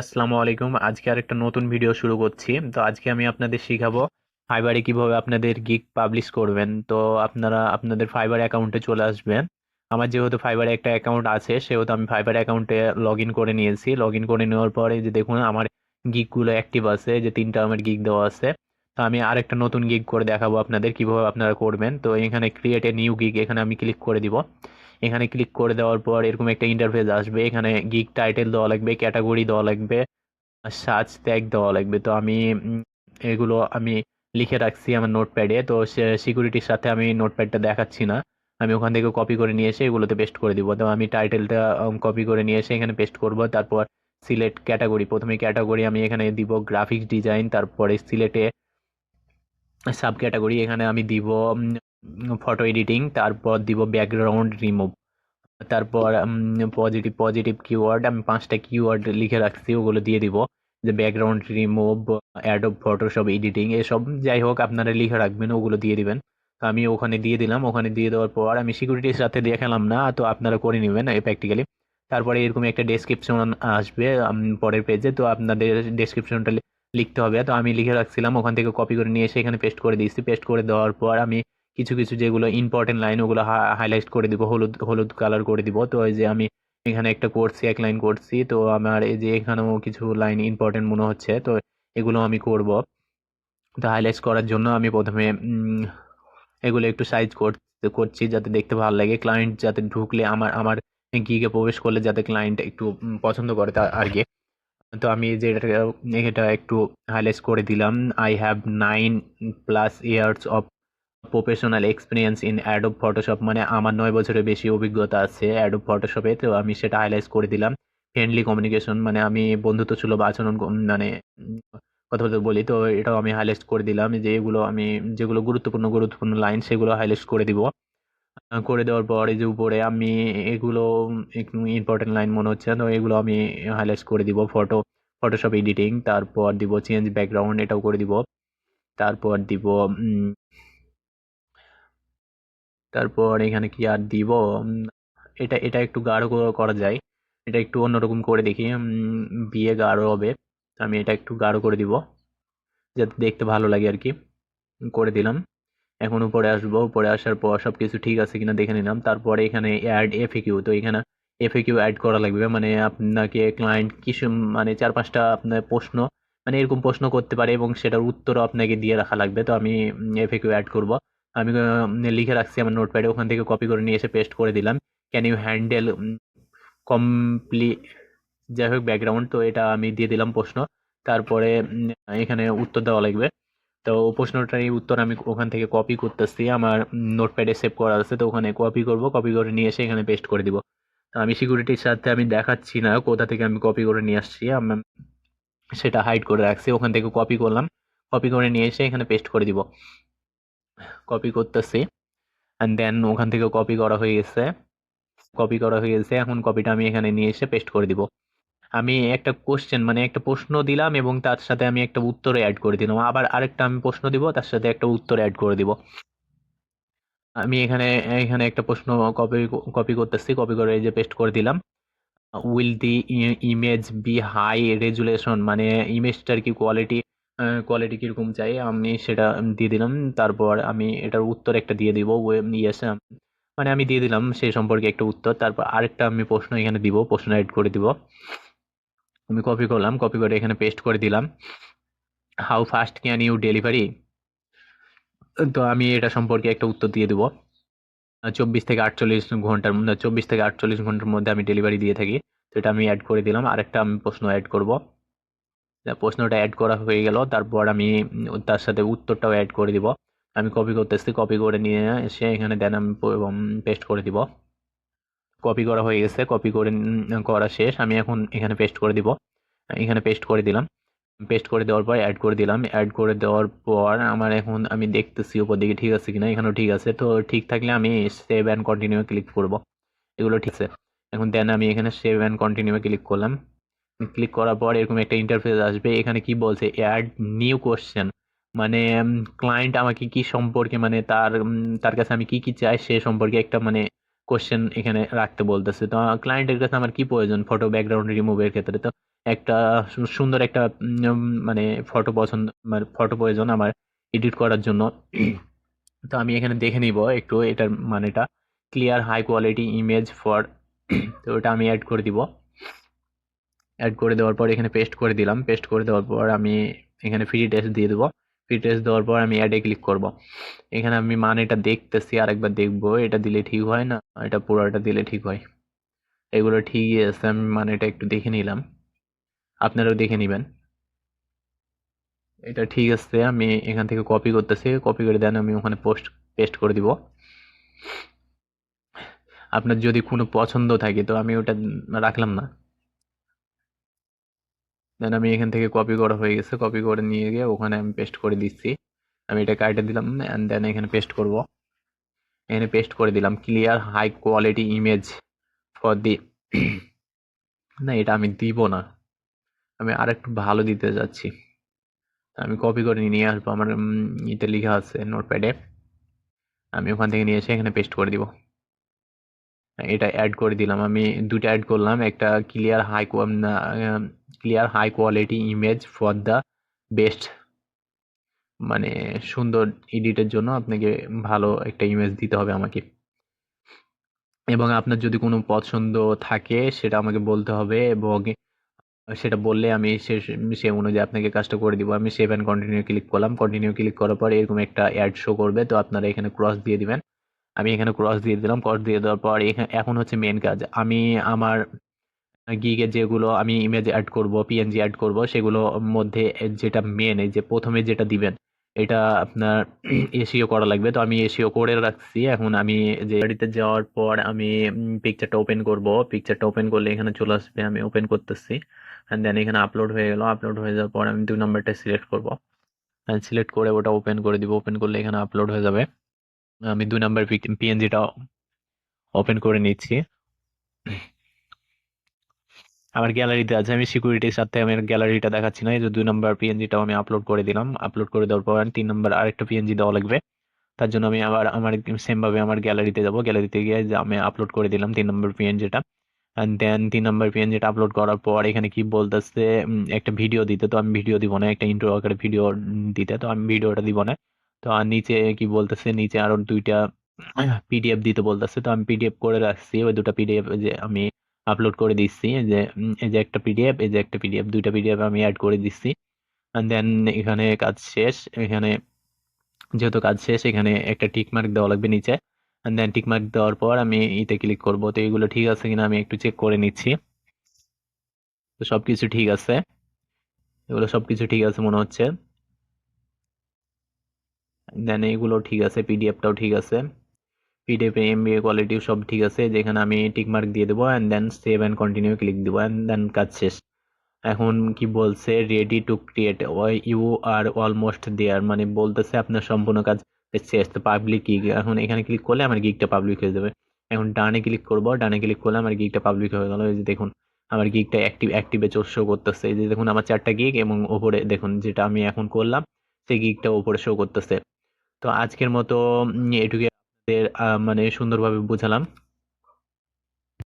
আসসালামু আলাইকুম আজকে আর একটা নতুন ভিডিও শুরু করছি। তো আজকে আমি আপনাদের শিখাবো ফাইবারে কীভাবে আপনাদের গিগ পাবলিশ করবেন। তো আপনারা, আপনাদের ফাইবার অ্যাকাউন্টে চলে আসবেন। আমার যেহেতু ফাইবারে একটা অ্যাকাউন্ট আছে, সেহেতু আমি ফাইবার অ্যাকাউন্টে লগ ইন করে নিয়েছি। লগ ইন করে নেওয়ার পরে যে দেখুন, আমার গিগগুলো অ্যাক্টিভ আছে, যে তিনটা আমার গিগ দেওয়া আছে। তো আমি আরেকটা নতুন গিগ করে দেখাবো আপনাদের, কীভাবে আপনারা করবেন। তো এখানে ক্রিয়েট এ নিউ গিগ এখানে আমি ক্লিক করে দিব। এখানে ক্লিক করে দেওয়ার পর এরকম একটা ইন্টারফেস আসবে। এখানে গিগ টাইটেল দেওয়া লাগবে ক্যাটাগরি দেওয়া লাগবে সার্চ ট্যাগ দেওয়া লাগবে। তো আমি এগুলো আমি লিখে রাখছি আমার নোটপ্যাডে তো সিকিউরিটির সাথে আমি নোটপ্যাডটা দেখাচ্ছি না। আমি ওখান থেকে কপি করে নিয়ে এসে এগুলোতে পেস্ট করে দিব। তো আমি টাইটেলটা কপি করে নিয়ে এসে এখানে পেস্ট করব। তারপর সিলেক্ট ক্যাটাগরি প্রথমে ক্যাটাগরি আমি এখানে দিব গ্রাফিক্স ডিজাইন তারপরে সিলেটে সাব ক্যাটাগরি এখানে আমি দিব ফটো এডিটিং তারপর দিব ব্যাকগ্রাউন্ড রিমুভ তারপর পজিটিভ পজিটিভ কিওয়ার্ড আমি পাঁচটা কিওয়ার্ড লিখে রাখছি, ওগুলো দিয়ে দিব, যে background remove Adobe Photoshop editing এসব যাই হোক, আপনারা লিখে রাখবেন, ওগুলো দিয়ে দিবেন। তো আমি ওখানে দিয়ে দিলাম, ওখানে দিয়ে দেওয়ার পর আমি সিকিউরিটির সাথে দেখালাম না, তো আপনারা করে নেবেন প্র্যাকটিক্যালি তারপরে এরকম একটা ডেসক্রিপশন আসবে পরের পেজে তো আপনাদের ডেসক্রিপশনটা লিখতে হবে। তো আমি লিখে রাখছিলাম, ওখান থেকে কপি করে নিয়ে এসে এখানে পেস্ট করে দিয়েছি। পেস্ট করে দেওয়ার পর আমি কিছু কিছু যেগুলো ইম্পর্টেন্ট লাইন ওগুলো হাইলাইট করে দিব, হলুদ হলুদ কালার করে দিব। তো এই যে আমি এখানে একটা করছি, এক লাইন করছি, তো আমার এই যে এখানেও কিছু লাইন ইম্পর্টেন্ট মনে হচ্ছে, তো এগুলো আমি করব। তো হাইলাইট করার জন্য আমি প্রথমে এগুলো একটু সাইজ করছি যাতে দেখতে ভালো লাগে। ক্লায়েন্ট যাতে ঢুকলে আমার আমার গিগে প্রবেশ করলে যাতে ক্লায়েন্ট একটু পছন্দ করে তা আর কি। তো আমি যে এটা একটু হাইলাইট করে দিলাম। I have nine plus years of professional experience in Adobe Photoshop মানে আমার নয় বছরের বেশি অভিজ্ঞতা আছে অ্যাডোব ফটোশপে তো আমি সেটা হাইলাইট করে দিলাম। ফ্রেন্ডলি কমিউনিকেশন মানে আমি বন্ধুত্ব সুলভ আচরণ মানে কথা বলতে বলি, তো এটাও আমি হাইলাইট করে দিলাম যে এগুলো আমি, যেগুলো গুরুত্বপূর্ণ গুরুত্বপূর্ণ লাইন সেগুলো হাইলাইট করে দিব। করে দেওয়ার পর এই যে উপরে আমি এগুলো ইম্পর্টেন্ট লাইন মনে হচ্ছে তো এগুলো আমি হাইলাইট করে দিব ফটো ফটোশপ এডিটিং তারপর দিব চেঞ্জ ব্যাকগ্রাউন্ড এটাও করে দিব। তারপর দিব তারপর এখানে কি আর দিব? এটা এটা একটু গাঢ় করা যায়। এটা একটু অন্যরকম করে দেখি বিয়ে গাঢ় হবে। আমি এটা একটু গাঢ় করে দিব, যাতে দেখতে ভালো লাগে আর কি। করে দিলাম। এখন উপরে আসব। উপরে আসার পর সব কিছু ঠিক আছে কিনা দেখে নিলাম। তারপরে এখানে অ্যাড এফএকিউ তো এখানে এফএকিউ অ্যাড করা লাগবে। মানে আপনাকে ক্লায়েন্ট কিছু মানে চার, পাঁচটা আপনার প্রশ্ন মানে এরকম প্রশ্ন করতে পারে এবং সেটার উত্তরও আপনাকে দিয়ে রাখা লাগবে। তো আমি এফএকিউ অ্যাড করব। আমি লিখে রাখছি আমার নোটপ্যাডে, ওখান থেকে কপি করে নিয়ে এসে পেস্ট করে দিলাম। ক্যান ইউ হ্যান্ডেল কমপ্লি যাই হোক ব্যাকগ্রাউন্ড তো এটা আমি দিয়ে দিলাম প্রশ্ন। তারপরে এখানে উত্তর দেওয়া লাগবে। তো প্রশ্নটার এই উত্তর আমি ওখান থেকে কপি করতেছি। আমার নোটপ্যাডে সেভ করা আছে, তো ওখানে কপি করব। কপি করে নিয়ে এসে এখানে পেস্ট করে দিব। তো আমি সিকিউরিটির সাথে আমি দেখাচ্ছি না কোথা থেকে আমি কপি করে নিয়ে আসছি। সেটা হাইড করে রাখছি। ওখান থেকে কপি করলাম। কপি করে নিয়ে এসে এখানে পেস্ট করে দিব। কপি করতেছি। অ্যান্ড দেন ওখান থেকে কপি করা হয়ে গেছে। কপি করা হয়ে গেছে। এখন কপিটা আমি এখানে নিয়ে এসে পেস্ট করে দিব। আমি একটা কোশ্চেন মানে একটা প্রশ্ন দিলাম এবং তার সাথে আমি একটা উত্তর অ্যাড করে দিলাম। আবার আরেকটা আমি প্রশ্ন দিব, তার সাথে একটা উত্তর অ্যাড করে দিব। আমি এখানে এখানে একটা প্রশ্ন কপি কপি করতেছি। কপি করে যে পেস্ট করে দিলাম। Will the image be high resolution মানে ইমেজটার কি কোয়ালিটি কোয়ালিটি কীরকম চাই, আমি সেটা দিয়ে দিলাম। তারপর আমি এটার উত্তর একটা দিয়ে দিব ইয়েস মানে আমি দিয়ে দিলাম সেই সম্পর্কে একটা উত্তর। তারপর আরেকটা আমি প্রশ্ন এখানে দিব, প্রশ্ন অ্যাড করে দিব। আমি কপি করলাম কপি করে এখানে পেস্ট করে দিলাম। How fast can you delivery তো আমি এটা সম্পর্কে একটা উত্তর দিয়ে দেবো। চব্বিশ থেকে আটচল্লিশ ঘণ্টার মধ্যে চব্বিশ থেকে আটচল্লিশ ঘণ্টার মধ্যে আমি ডেলিভারি দিয়ে থাকি। তো এটা আমি অ্যাড করে দিলাম। আরেকটা আমি প্রশ্ন অ্যাড করব। প্রশ্নটা অ্যাড করা হয়ে গেল। তারপর আমি তার সাথে উত্তরটাও অ্যাড করে দিব। আমি কপি করতেছি কপি করে নিয়ে এসে এখানে দেন আমি পেস্ট করে দিব। কপি করা হয়ে গেছে কপি করে করা শেষ। আমি এখন এখানে পেস্ট করে দিব। এখানে পেস্ট করে দিলাম। পেস্ট করে দেওয়ার পর অ্যাড করে দিলাম। অ্যাড করে দেওয়ার পর আমার এখন আমি দেখতেছি উপর দিকে ঠিক আছে কিনা। এখানেও ঠিক আছে। তো ঠিক থাকলে আমি সেভ অ্যান্ড কন্টিনিউ ক্লিক করব। এগুলো ঠিক আছে। এখন দেন আমি এখানে সেভ অ্যান্ড কন্টিনিউ ক্লিক করলাম। ক্লিক করার পর এরকম একটা ইন্টারফেস আসবে, এখানে কি বলছে অ্যাড নিউ কোশ্চেন মানে ক্লায়েন্ট আমাকে কি সম্পর্কে মানে তার তার কাছে আমি কি কি চাই, সে সম্পর্কে একটা মানে কোশ্চেন এখানে রাখতে বলতেছে। তো ক্লায়েন্টের কাছে আমার কি প্রয়োজন? ফটো ব্যাকগ্রাউন্ড রিমুভের ক্ষেত্রে তো একটা সুন্দর একটা মানে ফটো পছন্দ মানে ফটো প্রয়োজন আমার এডিট করার জন্য। তো আমি এখানে দেখে নিব একটু এটার মানেটা। Clear high quality image for তো ওটা আমি অ্যাড করে দিব। অ্যাড করে দেওয়ার পর এখানে পেস্ট করে দিলাম। পেস্ট করে দেওয়ার পর আমি এখানে ফ্রি টেস্ট দিয়ে দেবো। ফ্রি টেস্ট দেওয়ার পর আমি অ্যাডে ক্লিক করব। এখানে আমি মান এটা দেখতেছি, আরেকবার দেখব। এটা দিলে ঠিক হয় না? এটা পুরোটা দিলে ঠিক হয়? এগুলো ঠিকই আছে, আমি মানে এটা একটু দেখে নিলাম। আপনারাও দেখে নেবেন। এটা ঠিক আছে, আমি এখান থেকে কপি করতেছি। কপি করে দেন, আমি ওখানে পোস্ট পেস্ট করে দিব। আপনার যদি কোনো পছন্দ থাকে, তো আমি ওটা রাখলাম না। দেন আমি এখান থেকে কপি করা হয়ে গেছে। কপি করে নিয়ে গিয়ে ওখানে আমি পেস্ট করে দিচ্ছি। আমি এটা কাটে দিলাম অ্যান্ড দেন এখানে পেস্ট করব। এখানে পেস্ট করে দিলাম। Clear high quality image for the না, এটা আমি দিব না। আমি আর একটু ভালো দিতে যাচ্ছি। আমি কপি করে নিয়ে আসব। আমার ইতে লেখা আছে নোটপ্যাডে আমি ওখান থেকে নিয়ে এসে এখানে পেস্ট করে দিব। এটা অ্যাড করে দিলাম। আমি দুটো অ্যাড করলাম। একটা clear high clear high quality image for the best মানে সুন্দর এডিটের জন্য আপনাকে ভালো একটা ইমেজ দিতে হবে আমাকে। এবং আপনার যদি কোনো পছন্দ থাকে সেটা আমাকে বলতে হবে এবং সেটা বললে আমি সে সে অনুযায়ী আপনাকে কাজটা করে দিব। আমি সেভ অ্যান্ড কন্টিনিউ ক্লিক করলাম। কন্টিনিউ ক্লিক করার পর এরকম একটা অ্যাড শো করবে। তো আপনারা এখানে ক্রস দিয়ে দিবেন। আমি এখানে ক্রস দিয়ে দিলাম। ক্রস দিয়ে দেওয়ার পর এখানে, এখন হচ্ছে মেন কাজ। আমি আমার গিগে যেগুলো আমি ইমেজ অ্যাড করব পিএনজি অ্যাড করব, সেগুলো মধ্যে যেটা মেন এই যে প্রথমে যেটা দিবেন, এটা আপনার এসিও করা লাগবে। তো আমি এসিও করে রাখছি। এখন আমি যে গাড়িতে যাওয়ার পর আমি পিকচারটা ওপেন করব। পিকচারটা ওপেন করলে এখানে চলে আসবে, আমি ওপেন করতেছি। অ্যান্ড দেন এখানে আপলোড হয়ে গেল। আপলোড হয়ে যাওয়ার পর আমি দুই নাম্বারটা সিলেক্ট করব। অ্যান্ড সিলেক্ট করে ওটা ওপেন করে দিব। ওপেন করলে এখানে আপলোড হয়ে যাবে। আমি দুই নাম্বার পিএনজিটা ওপেন করে নিচ্ছি। আমার গ্যালারিতে আছে। আমি সিকিউরিটির সাথে আমি গ্যালারিটা দেখাচ্ছি না। এই যে দুই নম্বর পিএনজিটাও আমি আপলোড করে দিলাম। আপলোড করে দেওয়ার পর তিন নম্বর আরেকটা পিএনজি দেওয়া লাগবে। তার জন্য আমি আবার আমার সেমভাবে আমার গ্যালারিতে যাব। গ্যালারিতে গিয়ে যে আমি আপলোড করে দিলাম তিন নম্বর পিএনজিটা অ্যান্ড দেন তিন নম্বর পিএনজিটা আপলোড করার পর এখানে কি বলতেছে একটা ভিডিও দিতে। তো আমি ভিডিও দিব না। একটা ইন্ট্রো আকারে ভিডিও দিতে। তো আমি ভিডিওটা দিব না। তো আর নিচে কি বলতেছে, নিচে আরও দুইটা পিডিএফ দিতে বলতেছে। তো আমি পিডিএফ করে রাখছি। ওই দুটো পিডিএফ যে আমি আপলোড করে দিচ্ছি। এই যে এই যে একটা পিডিএফ এই যে একটা পিডিএফ দুইটা পিডিএফ আমি অ্যাড করে দিচ্ছি। দেন এখানে কাজ শেষ। এখানে যেহেতু কাজ শেষ, এখানে একটা টিক মার্ক দেওয়া লাগবে নিচে। দেন টিক মার্ক দেওয়ার পর আমি ইতে ক্লিক করব। তো এগুলো ঠিক আছে কিনা আমি একটু চেক করে নিচ্ছি। তো সব কিছু ঠিক আছে। এগুলো সব কিছু ঠিক আছে মনে হচ্ছে। দেন এগুলো ঠিক আছে পিডিএফটাও ঠিক আছে। পিডিএফ এমবিএ কোয়ালিটি সব ঠিক আছে, যেখানে আমি টিক মার্ক দিয়ে দেবো and then save and continue click দেবো অ্যান্ড দেন কাজ শেষ। এখন কি বলছে? Ready to create you are almost there মানে বলতেছে আপনার সম্পূর্ণ কাজ শেষ। তো পাবলিক গিগ এখন এখানে ক্লিক করলে আমার গিগটা পাবলিক হয়ে যাবে। এখন ডানে ক্লিক করব, ডানে ক্লিক করলে আমার গিগটা পাবলিক হয়ে গেলো। এই যে দেখুন, আমার গিগটা অ্যাক্টিভ অ্যাক্টিভে শো করতেছে। এই যে দেখুন, আমার চারটা গিগ এবং ওপরে দেখুন, যেটা আমি এখন করলাম, সেই গিগটা ওপরে শো করতেছে। তো আজকের মতো এটুকু মানে সুন্দরভাবে বোঝালাম।